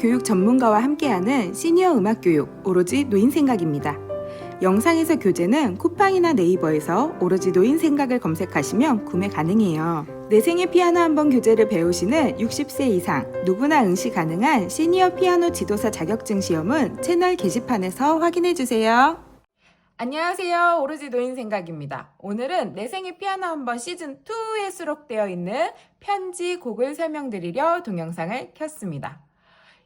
교육 전문가와 함께하는 시니어 음악 교육 오로지 노인 생각입니다. 영상에서 교재는 쿠팡이나 네이버에서 오로지 노인 생각을 검색하시면 구매 가능해요. 내 생애 피아노 한 번 교재를 배우시는 60세 이상 누구나 응시 가능한 시니어 피아노 지도사 자격증 시험은 채널 게시판에서 확인해 주세요. 안녕하세요. 오로지 노인 생각입니다. 오늘은 내 생애 피아노 한 번 시즌 2에 수록되어 있는 편지 곡을 설명드리려 동영상을 켰습니다.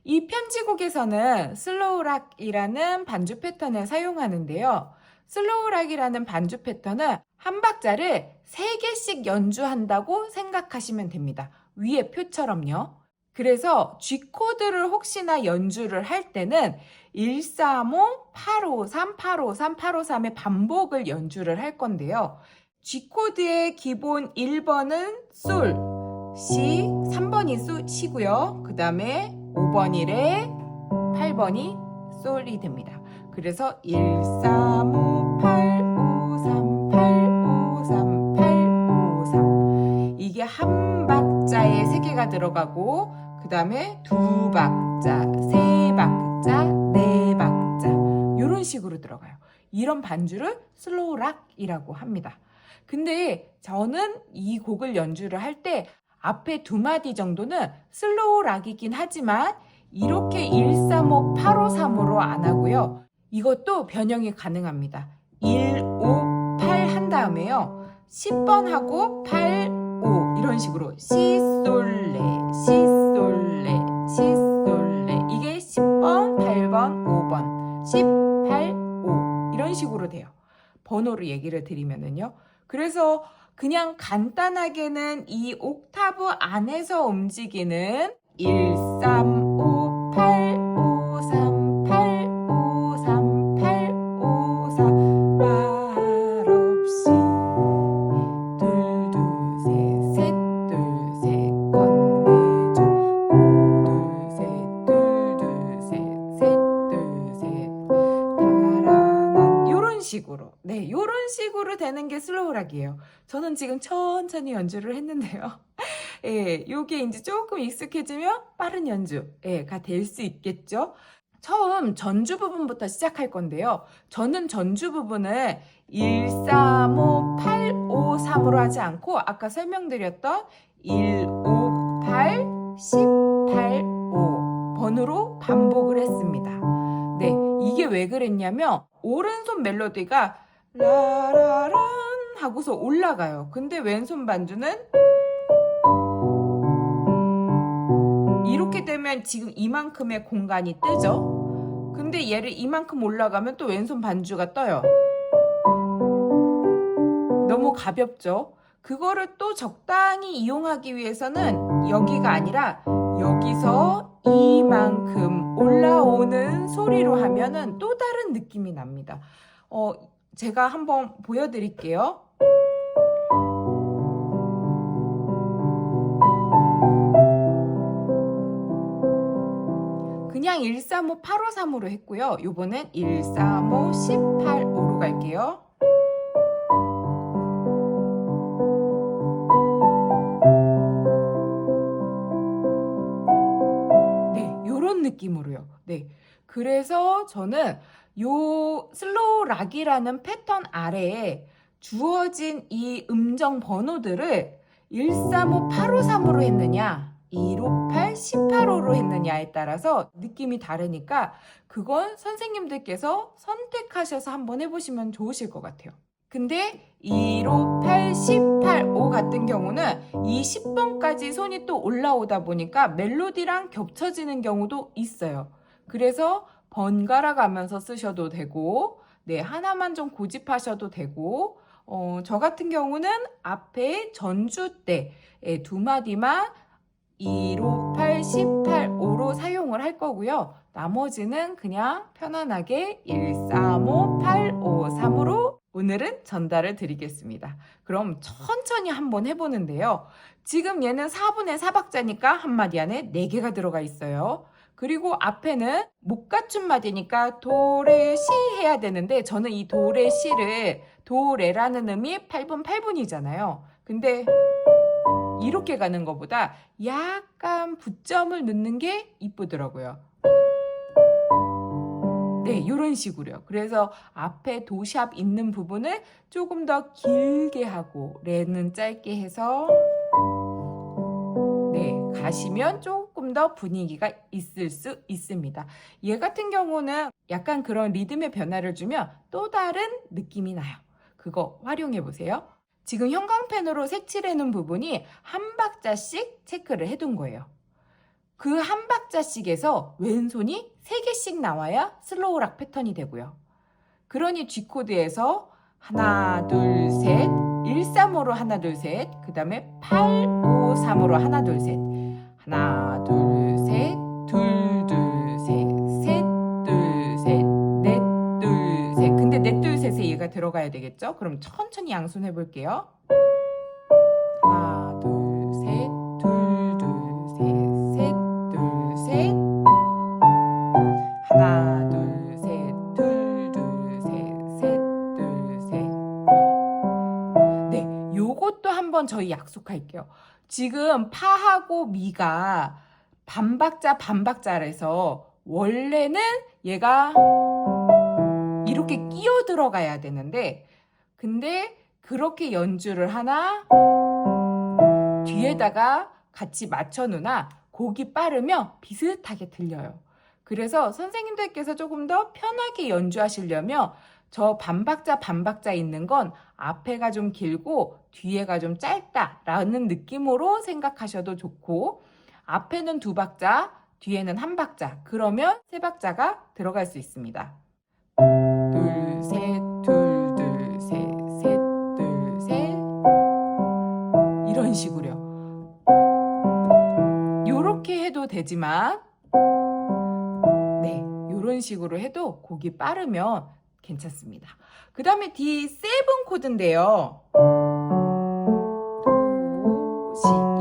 이 편지곡에서는 슬로우락이라는 반주 패턴을 사용하는데요. 슬로우락이라는 반주 패턴은 한 박자를 3개씩 연주한다고 생각하시면 됩니다. 위에 표처럼요. 그래서 G코드를 혹시나 연주를 할 때는 135, 853, 853, 853의 반복을 연주를 할 건데요. G코드의 기본 1번은 솔, C, 3번이 수, 시고요. 그 다음에 5번이 레, 8번이 솔이 됩니다. 그래서 1, 3, 5, 8, 5, 3, 8, 5, 3, 8, 5, 3. 이게 한 박자에 세 개가 들어가고, 그 다음에 두 박자, 세 박자, 네 박자. 이런 식으로 들어가요. 이런 반주를 슬로우 락이라고 합니다. 근데 저는 이 곡을 연주를 할때 앞에 두 마디 정도는 슬로우 락이긴 하지만 이렇게 135, 853으로 안 하고요. 이것도 변형이 가능합니다. 1, 5, 8 한 다음에요. 10번 하고 8, 5 이런 식으로 시, 솔, 레, 시, 솔, 레, 시, 솔, 레 이게 10번, 8번, 5번 10, 8, 5 이런 식으로 돼요. 번호를 얘기를 드리면은요. 그래서 그냥 간단하게는 이 옥타브 안에서 움직이는 1, 3, 5, 8, 슬로우락이에요. 저는 지금 천천히 연주를 했는데요. 예 요게 이제 조금 익숙해지면 빠른 연주가 예, 될수 있겠죠? 처음 전주 부분부터 시작할 건데요. 저는 전주 부분을 1, 3, 5, 8, 5, 3으로 하지 않고 아까 설명드렸던 1, 5, 8, 10, 8, 5 번호로 반복을 했습니다. 네, 이게 왜 그랬냐면 오른손 멜로디가 라라란 하고서 올라가요. 근데 왼손 반주는 이렇게 되면 지금 이만큼의 공간이 뜨죠. 근데 얘를 이만큼 올라가면 또 왼손 반주가 떠요. 너무 가볍죠. 그거를 또 적당히 이용하기 위해서는 여기가 아니라 여기서 이만큼 올라오는 소리로 하면은 또 다른 느낌이 납니다. 어, 제가 한번 보여드릴게요. 그냥 135, 853으로 했고요. 요번엔 135, 185로 갈게요. 네, 요런 느낌으로요. 네. 그래서 저는 요 슬로우 락이라는 패턴 아래에 주어진 이 음정 번호들을 135, 853으로 했느냐, 158, 185로 했느냐에 따라서 느낌이 다르니까 그건 선생님들께서 선택하셔서 한번 해보시면 좋으실 것 같아요. 근데 158, 185 같은 경우는 이 10번까지 손이 또 올라오다 보니까 멜로디랑 겹쳐지는 경우도 있어요. 그래서 번갈아 가면서 쓰셔도 되고, 네, 하나만 좀 고집하셔도 되고, 어, 저 같은 경우는 앞에 전주 때두 마디만 158, 185로 사용을 할 거고요. 나머지는 그냥 편안하게 135, 853으로 오늘은 전달을 드리겠습니다. 그럼 천천히 한번 해보는데요. 지금 얘는 4분의 4박자니까 한 마디 안에 4개가 들어가 있어요. 그리고 앞에는 못 갖춘 마디니까 도레 시 해야 되는데 저는 이 도레 시를 도레라는 음이 8분 8분이잖아요. 근데 이렇게 가는 것보다 약간 붙점을 넣는 게 이쁘더라고요. 네, 이런 식으로요. 그래서 앞에 도샵 있는 부분을 조금 더 길게 하고 레는 짧게 해서 네, 가시면 조금 더 분위기가 있을 수 있습니다. 얘 같은 경우는 약간 그런 리듬의 변화를 주면 또 다른 느낌이 나요. 그거 활용해 보세요. 지금 형광펜으로 색칠해 놓은 부분이 한 박자씩 체크를 해 둔 거예요. 그 한 박자씩에서 왼손이 3개씩 나와야 슬로우락 패턴이 되고요. 그러니 G코드에서 하나, 둘, 셋, 1, 3으로 하나, 둘, 셋, 그 다음에 8, 5, 3으로 하나, 둘, 셋, 하나, 둘, 셋, 둘, 둘, 얘가 들어가야 되겠죠? 그럼 천천히 양손 해볼게요. 하나, 둘, 셋, 둘, 둘, 셋, 셋, 둘, 셋. 하나, 둘, 셋, 둘, 둘, 셋, 셋, 둘, 셋. 네, 요것도 한번 저희 약속할게요. 지금 파하고 미가 반박자 반박자라서 원래는 얘가 이렇게 끼어 들어가야 되는데 근데 그렇게 연주를 하나 뒤에다가 같이 맞춰 놓으나 곡이 빠르면 비슷하게 들려요. 그래서 선생님들께서 조금 더 편하게 연주하시려면 저 반박자 반박자 있는 건 앞에가 좀 길고 뒤에가 좀 짧다라는 느낌으로 생각하셔도 좋고 앞에는 두 박자, 뒤에는 한 박자. 그러면 세 박자가 들어갈 수 있습니다. 되지만 네, 요런 식으로 해도 곡이 빠르면 괜찮습니다. 그 다음에 D7 코드인데요.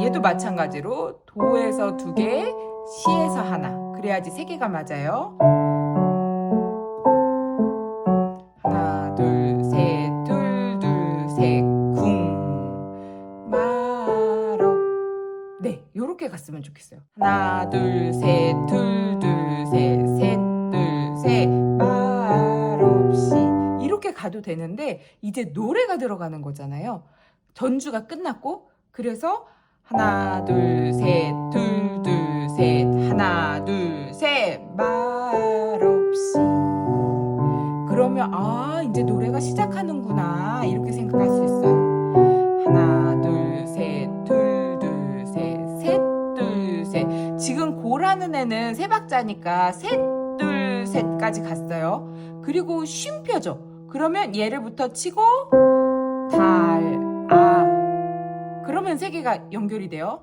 얘도 마찬가지로 도에서 두 개, 시에서 하나. 그래야지 세 개가 맞아요. 갔으면 좋겠어요. 하나, 둘, 셋, 둘, 둘, 셋, 셋, 둘, 셋, 말 없이. 이렇게 가도 되는데, 이제 노래가 들어가는 거잖아요. 전주가 끝났고, 그래서 하나, 둘, 셋, 둘, 둘, 셋, 하나, 둘, 셋, 말 없이. 그러면, 아, 이제 노래가 시작하는구나. 이렇게 생각할 수 있어요. 고라는 애는 세 박자니까 셋, 둘, 셋까지 갔어요. 그리고 쉼표죠. 그러면 얘를부터 치고 달, 아. 그러면 세 개가 연결이 돼요.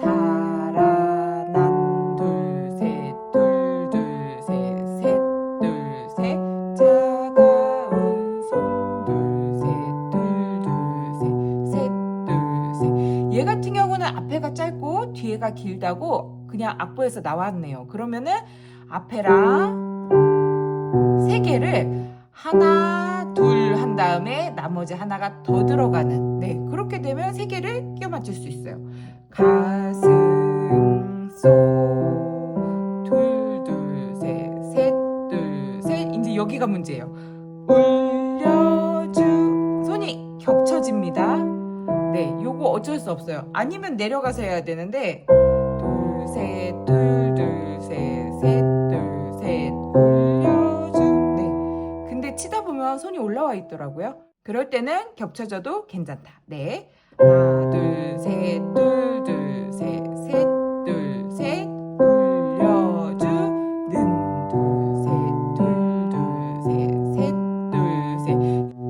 달아, 난, 둘, 셋, 둘, 둘, 셋, 셋, 둘, 셋. 차가운 손, 둘, 셋, 둘, 둘, 셋, 셋, 둘, 셋. 얘 같은 경우는 앞에가 짧고 뒤에가 길다고 그냥 악보에서 나왔네요. 그러면은 앞에랑 세 개를 하나, 둘 한 다음에 나머지 하나가 더 들어가는 네 그렇게 되면 세 개를 끼워 맞출 수 있어요. 가슴 속 둘, 둘, 셋, 셋, 둘, 셋 이제 여기가 문제예요. 울려주 손이 겹쳐집니다. 네, 요거 어쩔 수 없어요. 아니면 내려가서 해야 되는데 둘, 네. 근데 치다 보면 손이 올라와 있더라고요. 그럴 때는 겹쳐져도 괜찮다. 네. 하나, 둘, 셋, 둘, 둘, 셋, 셋, 둘, 셋, 울려주. 는, 둘, 셋, 둘, 둘, 셋, 셋, 둘, 셋.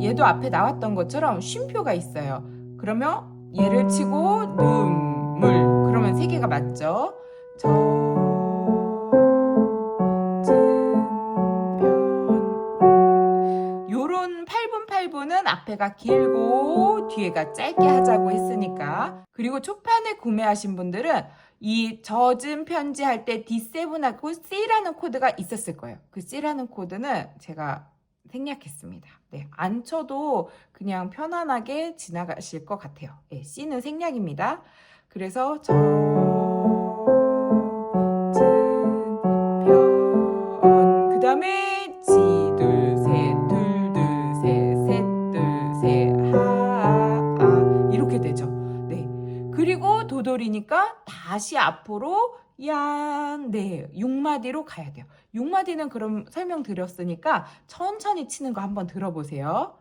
얘도 앞에 나왔던 것처럼 쉼표가 있어요. 그러면 얘를 치고 눈물 그러면 세 개가 맞죠? 저 요런 8분 8분은 앞에가 길고 뒤에가 짧게 하자고 했으니까 그리고 초판을 구매하신 분들은 이 젖은 편지 할 때 D7하고 C라는 코드가 있었을 거예요. 그 C라는 코드는 제가 생략했습니다. 네, 안 쳐도 그냥 편안하게 지나가실 것 같아요. 네, C는 생략입니다. 그래서 젖 다음에 지둘셋둘둘셋셋둘셋하아 이렇게 되죠. 네. 그리고 도돌이니까 다시 앞으로 양, 네, 6마디로 가야 돼요. 6마디는 그럼 설명드렸으니까 천천히 치는 거 한번 들어보세요.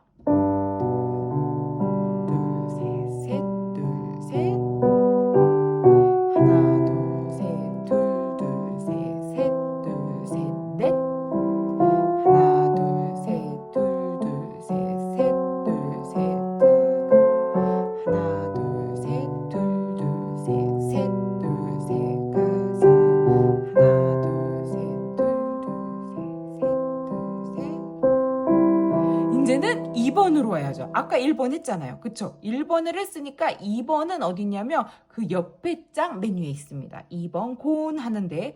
아까 1번 했잖아요. 그쵸? 1번을 했으니까 2번은 어디냐면 그 옆에 장맨 위에 있습니다. 2번 곤 하는데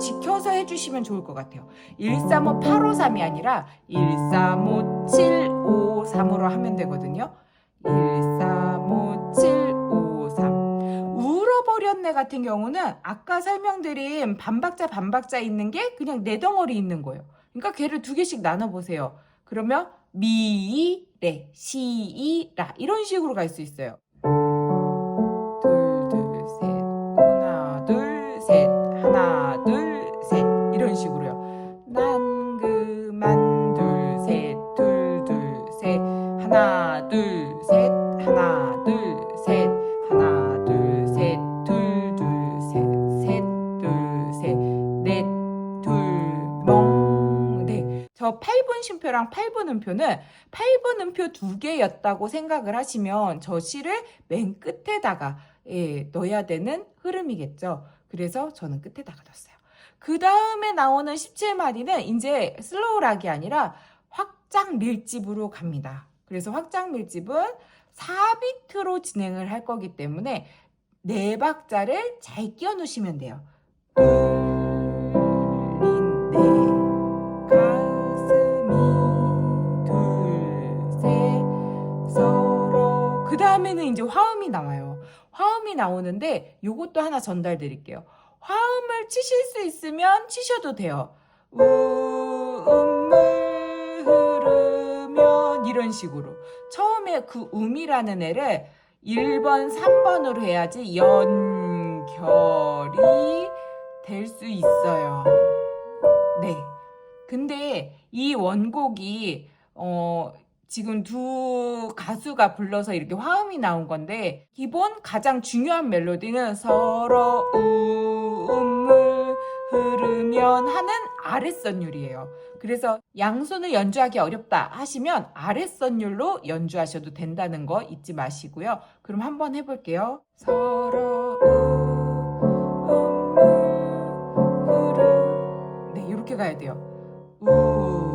지켜서 해주시면 좋을 것 같아요. 135, 853이 아니라 135, 753으로 하면 되거든요. 135, 울어버렸네 같은 경우는 아까 설명드린 반박자 반박자 있는 게 그냥 네 덩어리 있는 거예요. 그러니까 걔를 두 개씩 나눠보세요. 그러면 미이레, 시이라 이런 식으로 갈 수 있어요. 8분 쉼표랑 8분 음표는 8분 음표 두 개였다고 생각을 하시면 저 시를 맨 끝에다가 예, 넣어야 되는 흐름이겠죠. 그래서 저는 끝에다가 넣었어요. 그 다음에 나오는 17마디는 이제 슬로우 락이 아니라 확장 밀집으로 갑니다. 그래서 확장 밀집은 4비트로 진행을 할 거기 때문에 네 박자를 잘 끼워 놓으시면 돼요. 다음에는 이제 화음이 나와요. 화음이 나오는데 요것도 하나 전달 드릴게요. 화음을 치실 수 있으면 치셔도 돼요. 우음을 흐르면 이런 식으로 처음에 그 음이라는 애를 1번, 3번으로 해야지 연결이 될 수 있어요. 네. 근데 이 원곡이 어 지금 두 가수가 불러서 이렇게 화음이 나온 건데 기본 가장 중요한 멜로디는 우음을 흐르면 하는 아랫선율이에요. 그래서 양손을 연주하기 어렵다 하시면 아랫선율로 연주하셔도 된다는 거 잊지 마시고요. 그럼 한번 해볼게요. 우음을 흐르 네 이렇게 가야 돼요. 우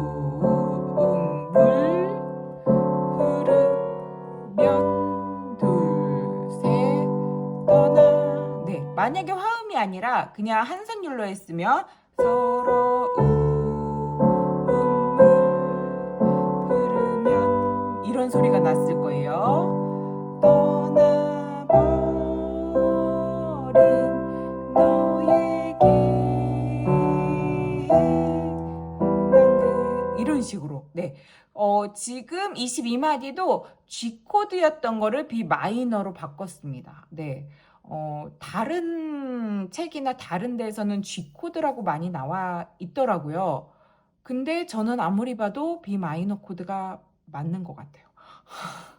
만약에 화음이 아니라 그냥 한 선율로 했으면 서로 우음을 흐르면 이런 소리가 났을 거예요 식으로 네 어, 지금 22마디도 G 코드였던 거를 B 마이너로 바꿨습니다. 네. 어, 다른 책이나 다른 데에서는 G 코드라고 많이 나와 있더라고요. 근데 저는 아무리 봐도 B 마이너 코드가 맞는 것 같아요.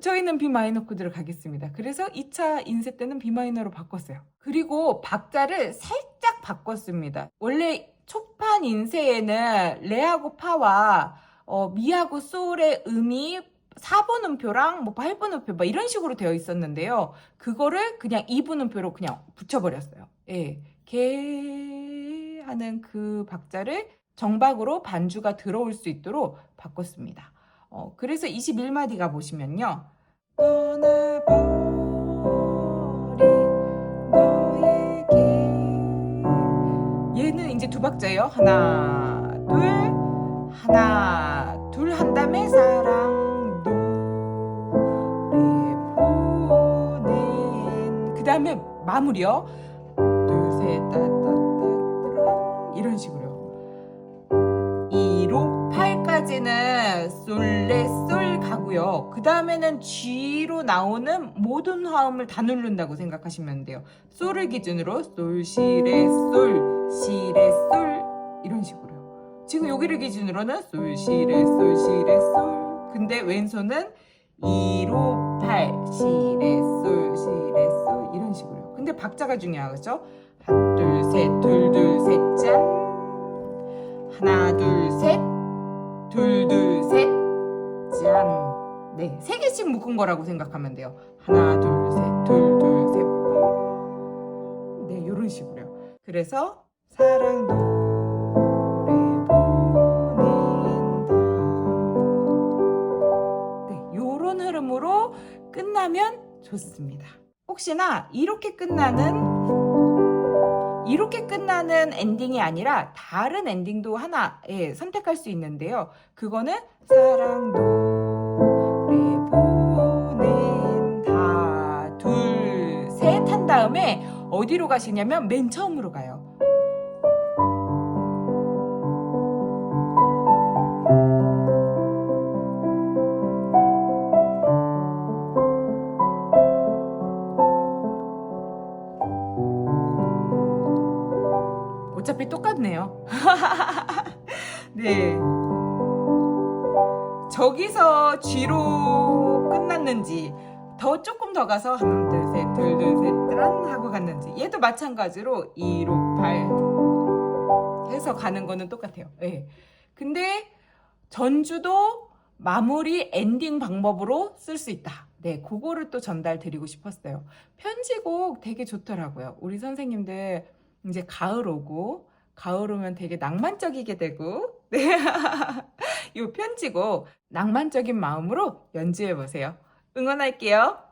저희는 B 마이너 코드를 가겠습니다. 그래서 2차 인쇄 때는 B 마이너로 바꿨어요. 그리고 박자를 살짝 바꿨습니다. 원래 초판 인쇄에는 레하고 파와 어, 미하고 소울의 음이 4분 음표랑 뭐 8분 음표 막 이런 식으로 되어 있었는데요. 그거를 그냥 2분 음표로 그냥 붙여버렸어요. 예. 개 하는 그 박자를 정박으로 반주가 들어올 수 있도록 바꿨습니다. 어, 그래서 21마디가 보시면요. 얘는 이제 두 박자예요. 하나, 둘 하나 둘 한 다음에 사랑 다음에 마무리요 둘셋 따따따따 이런 식으로요 2로 8까지는 솔레 솔 가고요 그 다음에는 G로 나오는 모든 화음을 다 누른다고 생각하시면 돼요 솔을 기준으로 솔, 시, 레, 솔, 시, 레, 솔 이런 식으로요. 지금 여기를 기준으로는 솔, 시, 레, 솔, 시, 레, 솔. 근데 왼손은 2로 8, 시, 레, 솔, 시, 레, 솔 이런 식으로요. 근데 박자가 중요하죠. 하나, 둘, 셋, 둘, 둘, 셋, 짠. 하나, 둘, 셋, 둘, 둘, 셋, 짠. 네, 세 개씩 묶은 거라고 생각하면 돼요. 하나, 둘, 셋, 둘, 둘, 셋, 뽕. 네, 이런 식으로요. 그래서 사랑 노래 보낸다. 네, 끝나면 좋습니다. 혹시나 이렇게 끝나는 이렇게 끝나는 엔딩이 아니라 다른 엔딩도 하나 예, 선택할 수 있는데요. 그거는 사랑 노래 보낸다 둘 셋 한 다음에 어디로 가시냐면 맨 처음으로 가요. 더 가서 하나 둘셋 둘 둘셋 하고 갔는지 얘도 마찬가지로 2로 8 해서 가는 거는 똑같아요. 예. 근데 전주도 마무리 엔딩 방법으로 쓸 수 있다. 네, 그거를 또 전달 드리고 싶었어요. 편지곡 되게 좋더라고요. 우리 선생님들 이제 가을 오고 가을 오면 되게 낭만적이게 되고 네. 이 편지곡 낭만적인 마음으로 연주해 보세요. 응원할게요.